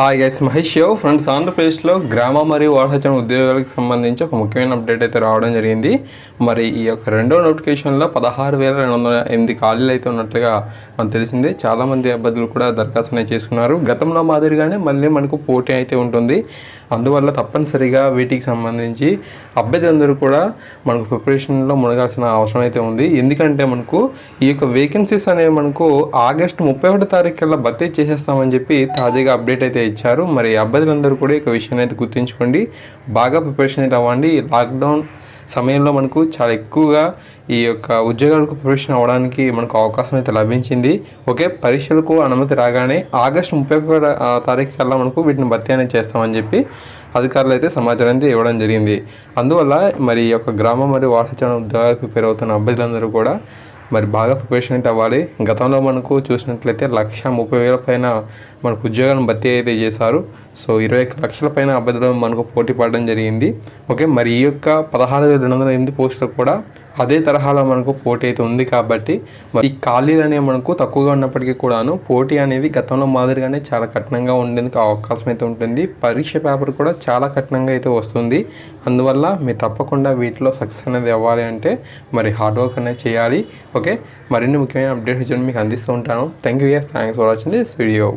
Hi guys Mahesh show friends ఆంధ్రప్రదేశ్లో గ్రామ మరియు వారసత్వ ఉద్యోగాలకు సంబంధించి ఒక ముఖ్యమైన అప్డేట్ అయితే రావడం జరిగింది. మరి ఈ యొక్క రెండో నోటిఫికేషన్లో పదహారు వేల రెండు వందల ఎనిమిది ఖాళీలు అయితే ఉన్నట్లుగా మనకు తెలిసింది. చాలామంది అభ్యర్థులు కూడా దరఖాస్తు అనేది చేసుకున్నారు. గతంలో మాదిరిగానే మళ్ళీ మనకు పోటీ అయితే ఉంటుంది. అందువల్ల తప్పనిసరిగా వీటికి సంబంధించి అభ్యర్థులందరూ కూడా మనకు ప్రిపరేషన్లో మునగాల్సిన అవసరం అయితే ఉంది. ఎందుకంటే మనకు ఈ యొక్క వేకెన్సీస్ అనేవి మనకు ఆగస్టు ముప్పై ఒకటో తారీఖు కల్లా భర్తీ చేసేస్తామని చెప్పి తాజాగా అప్డేట్ అయితే ఇచ్చారు. మరి అభ్యర్థులందరూ కూడా ఈ విషయాన్ని అయితే గుర్తుంచుకోండి. బాగా ప్రిపరేషన్ అయితే అవ్వండి. లాక్డౌన్ సమయంలో మనకు చాలా ఎక్కువగా ఈ యొక్క ఉద్యోగాలకు ప్రిపరేషన్ అవ్వడానికి మనకు అవకాశం అయితే లభించింది. ఓకే పరీక్షలకు అనుమతి రాగానే ఆగస్టు ముప్పై తారీఖు కల్లా మనకు వీటిని భర్తీ అనేది చేస్తామని చెప్పి అధికారులు అయితే సమాచారం అయితే ఇవ్వడం జరిగింది. అందువల్ల మరి ఈ యొక్క గ్రామం మరియు వార్షిక ఉద్యోగాలకు ప్రిపేర్ అవుతున్న అభ్యర్థులందరూ కూడా మరి బాగా ప్రిపరేషన్ అయితే అవ్వాలి. గతంలో మనకు చూసినట్లయితే లక్ష ముప్పై వేల పైన మనకు ఉద్యోగాలను భర్తీ అయితే చేశారు. సో ఇరవై ఒక్క లక్షల పైన అభ్యర్థులు మనకు పోటీ పడడం జరిగింది. ఓకే మరి ఈ యొక్క పదహారు వేల రెండు వందల ఎనిమిది పోస్టులు కూడా అదే తరహాలో మనకు పోటీ అయితే ఉంది కాబట్టి మరి ఈ ఖాళీలు అనేవి మనకు తక్కువగా ఉన్నప్పటికీ కూడాను పోటీ అనేది గతంలో మాదిరిగానే చాలా కఠినంగా ఉండేందుకు అవకాశం అయితే ఉంటుంది. పరీక్ష పేపర్ కూడా చాలా కఠినంగా అయితే వస్తుంది. అందువల్ల మీరు తప్పకుండా వీటిలో సక్సెస్ అనేది అవ్వాలి అంటే మరి హార్డ్ వర్క్ అనేది చేయాలి. ఓకే? మరిన్ని ముఖ్యమైన అప్డేట్స్ మీకు అందిస్తూ ఉంటాను. Thank you thanks for watching this video